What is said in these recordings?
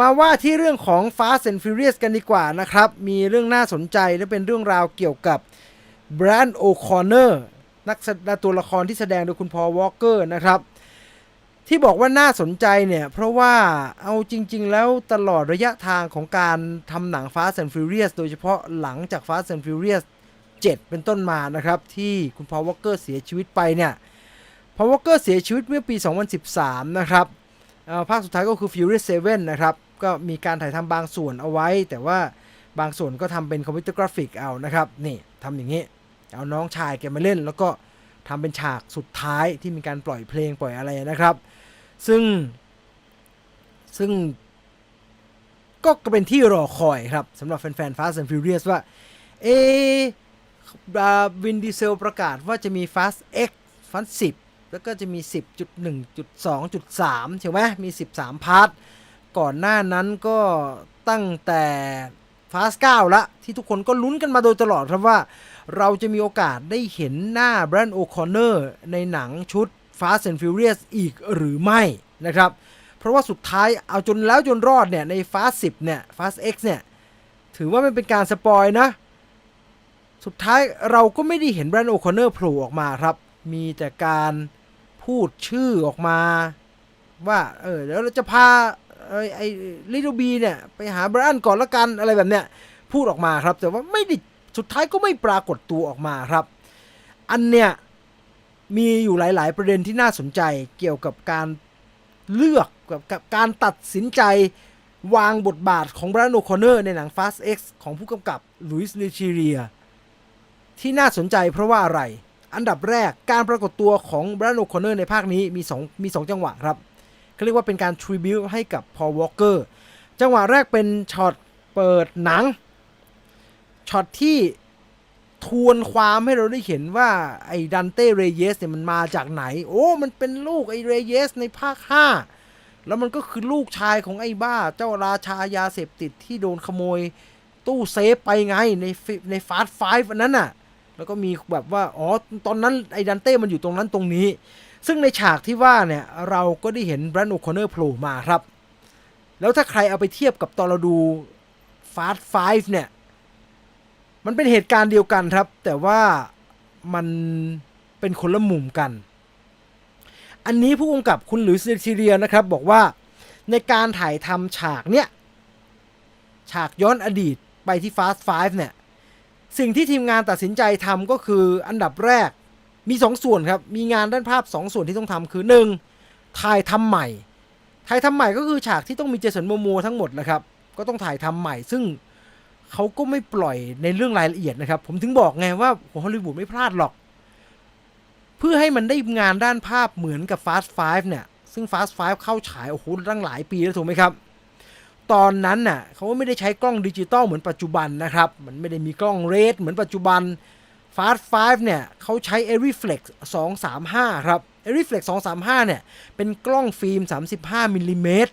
มาว่าที่เรื่องของ Fast and Furious กันดีกว่านะครับ มีเรื่องน่าสนใจและเป็นเรื่องราวเกี่ยวกับแบรนด์โอคอนเนอร์นักแสดงตัวละครที่แสดงโดยคุณพอลวอลเกอร์นะครับ ที่บอกว่าน่าสนใจเนี่ย เพราะว่าเอาจริง ๆ แล้วตลอดระยะทางของการทำหนัง Fast and Furious โดยเฉพาะหลังจาก Fast and Furious 7 เป็นต้นมานะครับ ที่คุณพอลวอลเกอร์เสียชีวิตไปเนี่ยพอลวอลเกอร์เสียชีวิตเมื่อปี 2013 นะครับภาคสุดท้ายก็คือ Furious 7 นะครับ ก็มีการถ่ายทำบางส่วนเอาไว้ แต่ว่าบางส่วนก็ทำเป็นคอมพิวเตอร์กราฟิกเอานะครับนี่ทำอย่างนี้เอาน้องชายแกมาเล่น แล้วก็ทำเป็นฉากสุดท้ายที่มีการปล่อยเพลงปล่อยอะไรนะครับ ซึ่ง ซึ่งก็เป็นที่รอคอยครับสำหรับแฟนๆ Fast and Furious ว่า เอวินดีเซลประกาศว่าจะมี Fast X Fast 10 แล้วก็จะมี 10.1.2.3ใช่ไหมมี 13 พาร์ท ก่อนหน้านั้นก็ตั้งแต่ Fast 9ละที่ทุกคนก็ลุ้นกันมาโดยตลอดครับว่า เราจะมีโอกาสได้เห็นหน้าแบรนด์โอคอนเนอร์ในหนังชุด Fast and Furious อีกหรือไม่นะครับ เพราะว่าสุดท้ายเอาจนแล้วจนรอดเนี่ยใน Fast 10เนี่ย Fast X เนี่ย ถือว่ามันเป็นการสปอยนะ สุดท้ายเราก็ไม่ได้เห็นแบรนด์โอคอนเนอร์โผล่ออกมาครับ มีแต่การพูดชื่อออกมา ว่าเออเดี๋ยวเราจะพา ไอ้ไอลิโดบีเนี่ยไปหาแบรนด์ก่อนละกันอะไรแบบเนี้ยพูดออกมาครับ แต่ว่าไม่ได้สุดท้ายก็ไม่ปรากฏตัวออกมาครับ อันเนี้ยมีอยู่หลาย ๆ ประเด็นที่น่าสนใจเกี่ยวกับการเลือกกับกับการตัดสินใจวางบทบาทของแบรนด์โอคอนเนอร์ในหนัง Fast X ของผู้กำกับลุยส์ลิชิเรียที่น่าสนใจเพราะว่าอะไร อันดับแรกการปรากฏตัวของแบรนด์โอคอนเนอร์ในภาคนี้มี2มี2จังหวะครับ เขาเรียกว่าเป็นการทริบิวให้กับพอลวอลเกอร์จังหวะแรกเป็นช็อตเปิดหนังช็อตที่ทวนความให้เราได้เห็นว่าไอ้ดันเต้เรเยสเนี่ยมันมาจากไหน โอ้ มันเป็นลูกไอ้เรเยสในภาค 5 แล้วมันก็คือลูกชายของไอ้บ้า เจ้าราชายาเสพติดที่โดนขโมยตู้เซฟไปไงในในฟาสต์ไฟฟ์อันนั้นน่ะ แล้วก็มีแบบว่า อ๋อ ตอนนั้นไอ้ดันเต้มันอยู่ตรงนั้นตรงนี้ ซึ่งในฉากที่ว่าเนี่ยเราก็ได้เห็นแบรนด์โอคอนเนอร์โผล่มาครับ แล้วถ้าใครเอาไปเทียบกับตอนเราดูฟาสต์ไฟฟ์เนี่ย มันเป็นเหตุการณ์เดียวกันครับ แต่ว่ามันเป็นคนละมุมกัน อันนี้ผู้กำกับคุณหลุยส์ซีเรียนะครับ บอกว่าในการถ่ายทำฉากเนี้ยฉากย้อนอดีตไปที่ Fast Five เนี่ย สิ่งที่ทีมงานตัดสินใจทำก็คืออันดับแรก มี 2 ส่วนครับ มีงานด้านภาพ 2 ส่วนที่ต้องทำคือ 1. ถ่ายทำใหม่ ถ่ายทำใหม่ก็คือฉากที่ต้องมีเจสันโมโมทั้งหมดนะครับ ก็ต้องถ่ายทำใหม่ ซึ่งเขาก็ไม่ปล่อยในเรื่องรายละเอียดนะครับ ผมถึงบอกไงว่าฮอลลีวูดไม่พลาดหรอก เพื่อให้มันได้งานด้านภาพเหมือนกับ Fast Five เนี่ย ซึ่ง Fast Five เข้าฉายโอ้โหตั้งหลายปีแล้วถูกไหมครับ ตอนนั้นน่ะเขาไม่ได้ใช้กล้องดิจิตอลเหมือนปัจจุบันนะครับ มันไม่ได้มีกล้องเรดเหมือนปัจจุบัน Fast Five เนี่ยเขาใช้ a r i f l e x 235 ครับ a r i f l e x 235 เนี่ย เป็นกล้องฟิล์ม 35มิลลิเมตร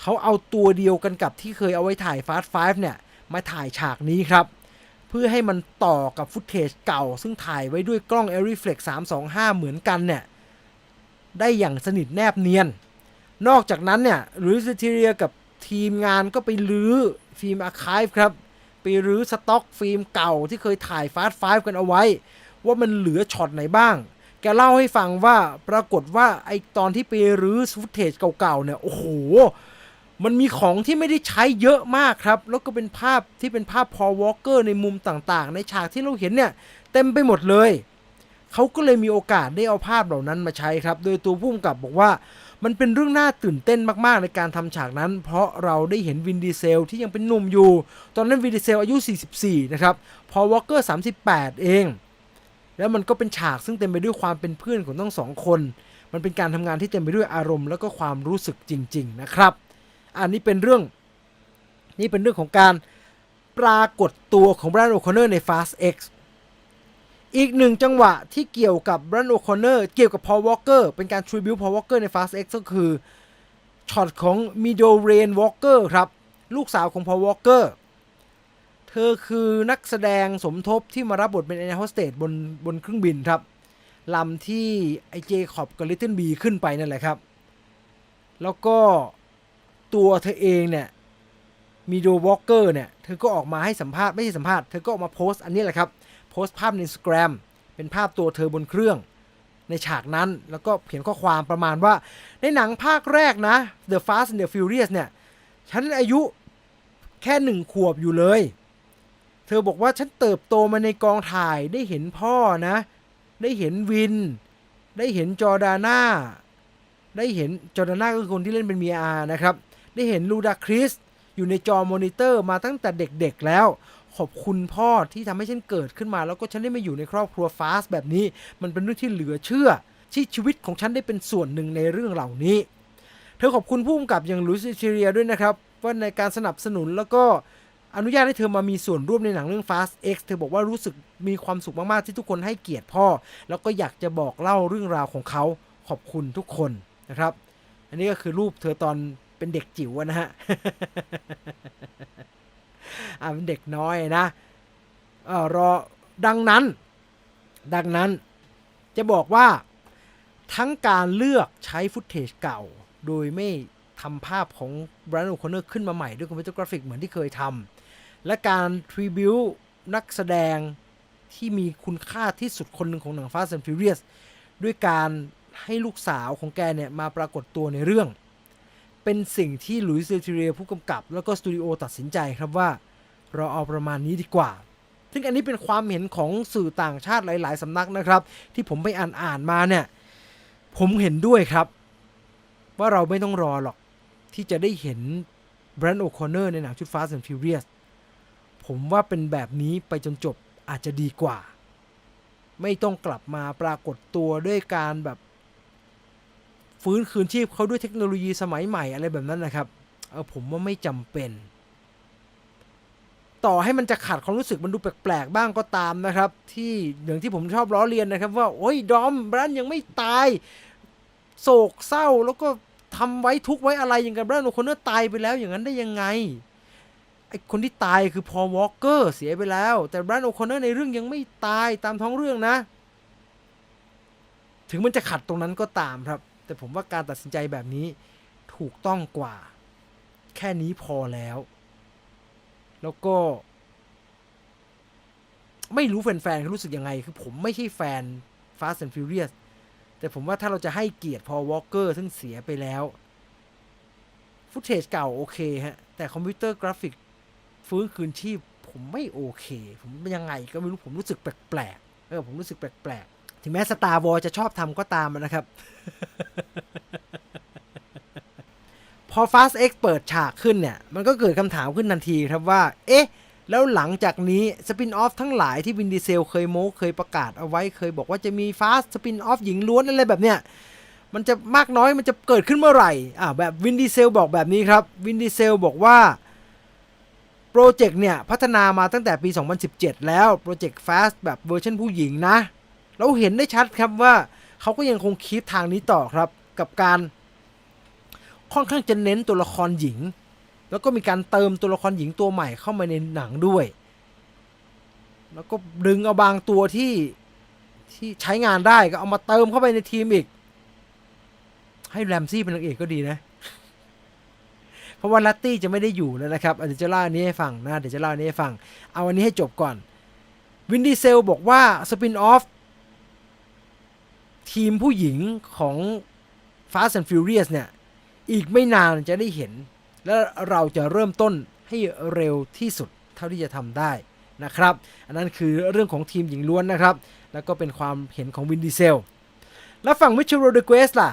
เขาเอาตัวเดียวกันกับที่เคยเอาไว้ถ่าย Fast Five เนี่ย มาถ่ายฉากนี้ครับ เพื่อให้มันต่อกับฟุตเทจเก่า ซึ่งถ่ายไว้ด้วยกล้อง a r i f l e x 325 เหมือนกันเนี่ย ได้อย่างสนิทแนบเนียน นอกจากนั้นเนี่ยหรือซิเรียกับทีมงานก็ไปรื้อฟิล์มอาร์คีฟครับ ไปรื้อสต็อกฟิล์มเก่าที่เคยถ่ายฟาสต์ไฟกันเอาไว้ ว่ามันเหลือช็อตไหนบ้าง แกเล่าให้ฟังว่าปรากฏว่าไอตอนที่ไปรื้อฟุตเทจเก่าๆเนี่ย โอ้โห มันมีของที่ไม่ได้ใช้เยอะมากครับ แล้วก็เป็นภาพที่เป็นภาพพอวอลเกอร์ในมุมต่างๆ ในฉากที่เราเห็นเนี่ย เต็มไปหมดเลย เขาก็เลยมีโอกาสได้เอาภาพเหล่านั้นมาใช้ครับ โดยตัวผู้กำกับบอกว่า มันเป็นเรื่องน่าตื่นเต้นมากๆในการทำฉากนั้น เพราะเราได้เห็นวินดีเซลที่ยังเป็นหนุ่มอยู่ ตอนนั้นวินดีเซลอายุ 44 นะครับ พอวอลเกอร์38 เอง แล้วมันก็เป็นฉากซึ่งเต็มไปด้วยความเป็นเพื่อนของทั้งสองคน มันเป็นการทำงานที่เต็มไปด้วยอารมณ์ แล้วก็ความรู้สึกจริง ๆ นะครับ อันนี้เป็นเรื่อง นี่เป็นเรื่องของการปรากฏตัวของแบรนด์โอคอนเนอร์ใน Fast X อีกหนึ่งจังหวะที่เกี่ยวกับแบรนด์โอคอนเนอร์เกี่ยวกับพอวอลเกอร์เป็นการทริบิวพอวอลเกอร์ใน Fast X ก็คือช็อตของมิโดเรนวอลเกอร์ครับ ลูกสาวของพอวอลเกอร์เธอคือนักแสดงสมทบที่มารับบทเป็นแอร์โฮสเตสบนบนเครื่องบินครับลำที่ไอเจคอบกับลิตเติ้ลบีขึ้นไปนั่นแหละครับ แล้วก็ตัวเธอเองเนี่ยมีโดวอลเกอร์เนี่ย เธอก็ออกมาให้สัมภาษณ์ ไม่ใช่สัมภาษณ์ เธอก็ออกมาโพสต์อันนี้แหละครับ โพสต์ภาพใน Instagram เป็นภาพตัวเธอบนเครื่อง ในฉากนั้นแล้วก็เขียนข้อความประมาณว่า ในหนังภาคแรกนะ The Fast and the Furious เนี่ย ฉันอายุแค่หนึ่งขวบอยู่เลย เธอบอกว่าฉันเติบโตมาในกองถ่ายได้เห็นพ่อนะ ได้เห็นวิน ได้เห็นจอร์ดาน่า ได้เห็นจอร์ดาน่าก็คือคนที่เล่นเป็นเมียอานะครับ ได้เห็นลูดาคริสอยู่ในจอมอนิเตอร์มาตั้งแต่เด็กๆแล้ว ขอบคุณพ่อที่ทำให้ฉันเกิดขึ้นมา แล้วก็ฉันได้มาอยู่ในครอบครัวฟาสแบบนี้ มันเป็นเรื่องที่เหลือเชื่อ ที่ชีวิตของฉันได้เป็นส่วนหนึ่งในเรื่องเหล่านี้ เธอขอบคุณผู้กำกับอย่างลุยส์เชียด้วยนะครับ ว่าในการสนับสนุนแล้วก็อนุญาตให้เธอมามีส่วนร่วมในหนังเรื่อง Fast X เธอบอกว่ารู้สึกมีความสุขมาก ๆ ที่ทุกคนให้เกียรติพ่อ แล้วก็อยากจะบอกเล่าเรื่องราวของเขาขอบคุณทุกคนนะครับ อันนี้ก็คือรูปเธอตอนเป็นเด็กจิ๋วนะฮะ อ่าเป็นเด็กน้อยนะเออรอดังนั้น ดังนั้นจะบอกว่าทั้งการเลือกใช้ฟุตเทจเก่า โดยไม่ทำภาพของแบรน o ์ c ค n นเนอร์ขึ้นมาใหม่ด้วยคอมพิวเตอร์กราฟิกเหมือนที่เคยทำและการทริบิวนักแสดงที่มีคุณค่าที่สุดคนหนึ่งของหนัง Fast and Furious ด้วยการให้ลูกสาวของแกเนี่ยมาปรากฏตัวในเรื่อง เป็นสิ่งที่หลุยส์เซติเรียผู้กำกับ แล้วก็สตูดิโอตัดสินใจครับว่า เราเอาประมาณนี้ดีกว่า ซึ่งอันนี้เป็นความเห็นของสื่อต่างชาติหลาย ๆสำนักนะครับ ที่ผมไปอ่านอ่านมาเนี่ย ผมเห็นด้วยครับ ว่าเราไม่ต้องรอหรอก ที่จะได้เห็นแบรนด์โอคอนเนอร์ในหนังชุด Fast and Furious ผมว่าเป็นแบบนี้ไปจนจบอาจจะดีกว่า ไม่ต้องกลับมาปรากฏตัวด้วยการแบบ ฟื้นคืนชีพเขาด้วยเทคโนโลยีสมัยใหม่อะไรแบบนั้นนะครับ เออผมว่าไม่จำเป็น ต่อให้มันจะขาดความรู้สึกมันดูแปลกๆบ้างก็ตามนะครับ ที่อย่างที่ผมชอบล้อเลียนนะครับ ว่า โอ้ยดอมแบรนด์ยังไม่ตาย โศกเศร้าแล้วก็ทำไว้ทุกไว้อะไรอย่างกับแบรนด์โอคอนเนอร์ตายไปแล้วอย่างนั้นได้ยังไงไอคนที่ตายคือพอวอลเกอร์เสียไปแล้ว แต่แบรนด์โอคอนเนอร์ในเรื่องยังไม่ตายตามท้องเรื่องนะ ถึงมันจะขัดตรงนั้นก็ตามครับ แต่ผมว่าการตัดสินใจแบบนี้ถูกต้องกว่า แค่นี้พอแล้ว แล้วก็ ไม่รู้แฟนๆเขารู้สึกยังไง คือผมไม่ใช่แฟน Fast and Furious แต่ผมว่าถ้าเราจะให้เกียรติพอวอลเกอร์ซึ่งเสียไปแล้ว ฟุตเทจเก่าโอเคฮะ แต่คอมพิวเตอร์กราฟิกฟื้นคืนชีพ ผมไม่โอเค ผมยังไงก็ไม่รู้ผมรู้สึกแปลกๆเออผมรู้สึกแปลกๆถึงแม้สตาร์วอลจะชอบทำก็ตามนะครับ พอ Fast X เปิดฉากขึ้นเนี่ย มันก็เกิดคำถามขึ้นทันทีครับว่า เอ๊ะ แล้วหลังจากนี้สปินออฟทั้งหลายที่วินดีเซลเคยโม้เคยประกาศเอาไว้เคยบอกว่าจะมีฟาสสปินออฟหญิงล้วนอะไรแบบเนี้ยมันจะมากน้อยมันจะเกิดขึ้นเมื่อไหร่อ่าแบบวินดีเซลบอกแบบนี้ครับวินดีเซลบอกว่าโปรเจกต์เนี่ย พัฒนามาตั้งแต่ปี 2017 แล้วโปรเจกต์ Fast แบบเวอร์ชันผู้หญิงนะ เราเห็นได้ชัดครับว่าเขาก็ยังคงคิดทางนี้ต่อครับ กับการ ค่อนข้างจะเน้นตัวละครหญิง แล้วก็มีการเติมตัวละครหญิงตัวใหม่เข้ามาในหนังด้วย แล้วก็ดึงเอาบางตัวที่ที่ใช้งานได้ก็เอามาเติมเข้าไปในทีมอีก ให้แรมซี่เป็นนางเอกก็ดีนะ เพราะว่าลัตตี้จะไม่ได้อยู่แล้วนะครับเดี๋ยวจะเล่าอันนี้ให้ฟังนะเดี๋ยวจะเล่าอันนี้ให้ฟัง เอาอันนี้ให้จบก่อนวินดีเซลบอกว่าสปินออฟทีมผู้หญิงของ Fast and Furious เนี่ย อีกไม่นานจะได้เห็น และเราจะเริ่มต้นให้เร็วที่สุดเท่าที่จะทำได้นะครับ อันนั้นคือเรื่องของทีมหญิงล้วนนะครับ แล้วก็เป็นความเห็นของวินดีเซล แล้วฝั่งมิช e โรเดเกสล่ะ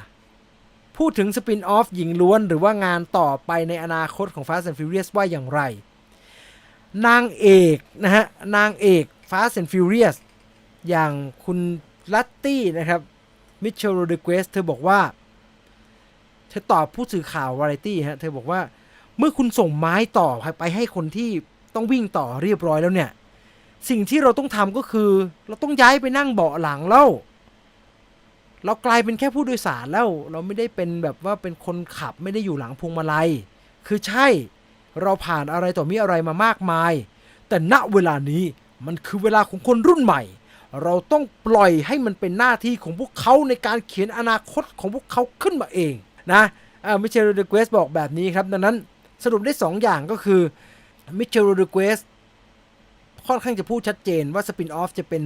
พูดถึงสปินออฟหญิงล้วน หรือว่างานต่อไปในอนาคตของ Fast and Furious ว่าอย่างไร นางเอกนะฮะ นางเอก Fast and Furious อย่างคุณลัตตี้นะครับมิเช e โรเดเกสเธอบอกว่า เธอตอบผู้สื่อข่าววาไรตี้ฮะ เธอบอกว่า เมื่อคุณส่งไม้ต่อไปให้คนที่ต้องวิ่งต่อเรียบร้อยแล้วเนี่ย สิ่งที่เราต้องทำก็คือ เราต้องย้ายไปนั่งเบาะหลังแล้ว เรากลายเป็นแค่ผู้โดยสารแล้ว เราไม่ได้เป็นแบบว่าเป็นคนขับไม่ได้อยู่หลังพวงมาลัย คือใช่ เราผ่านอะไรต่อมีอะไรมามากมาย แต่ณเวลานี้มันคือเวลาของคนรุ่นใหม่ เราต้องปล่อยให้มันเป็นหน้าที่ของพวกเขาในการเขียนอนาคตของพวกเขาขึ้นมาเอง นะมิเชลโรดริเกสบอกแบบนี้ครับ ดังนั้นสรุปได้ 2 อย่างก็คือมิเชลโรดริเกสค่อนข้างจะพูดชัดเจนว่าสปินออฟจะเป็น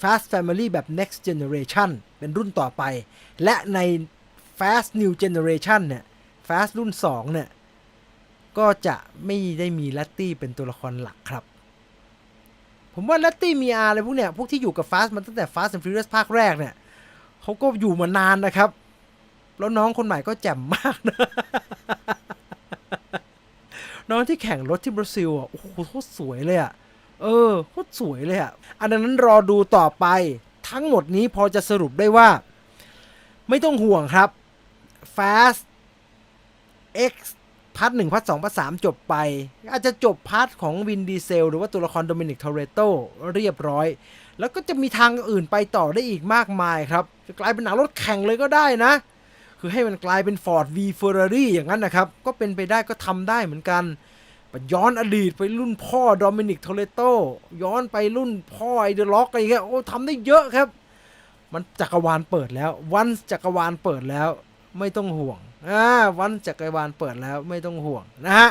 Fast Family แบบ next generation เป็นรุ่นต่อไป และใน Fast New Generation เนี่ย Fast รุ่น 2 เนี่ย ก็จะไม่ได้มีแลตตี้เป็นตัวละครหลักครับ ผมว่าแลตตี้มีอาอะไรพวกเนี่ย พวกที่อยู่กับ Fast มาตั้งแต่ Fast and Furious ภาคแรกเนี่ยเขาก็อยู่มานานนะครับ แล้วน้องคนใหม่ก็แจ่มมากนะน้องที่แข่งรถที่บราซิลอะโอ้โหโคตรสวยเลยอะเออโคตรสวยเลยอะอันนั้นรอดูต่อไปทั้งหมดนี้พอจะสรุปได้ว่า ไม่ต้องห่วงครับ Fast X พาร์ทหนึ่งพาร์ทสองพาร์ทสามจบไป อาจจะจบพาร์ทของวินดีเซล หรือว่าตัวละครโดมินิกทอเรโตเรียบร้อย แล้วก็จะมีทางอื่นไปต่อได้อีกมากมายครับ จะกลายเป็นหนังรถแข่งเลยก็ได้นะ คือให้มันกลายเป็น Ford V Ferrari อย่างนั้นนะครับ ก็เป็นไปได้ก็ทำได้เหมือนกันย้อนอดีตไปรุ่นพ่อโดมินิกโทเลโตย้อนไปรุ่นพ่อไอเดล็อกอะไรเงี้ยโอ้ทำได้เยอะครับ มันจักรวาลเปิดแล้ว วันจักรวาลเปิดแล้ว ไม่ต้องห่วงอ่าวันจักรวาลเปิดแล้วไม่ต้องห่วงนะฮะ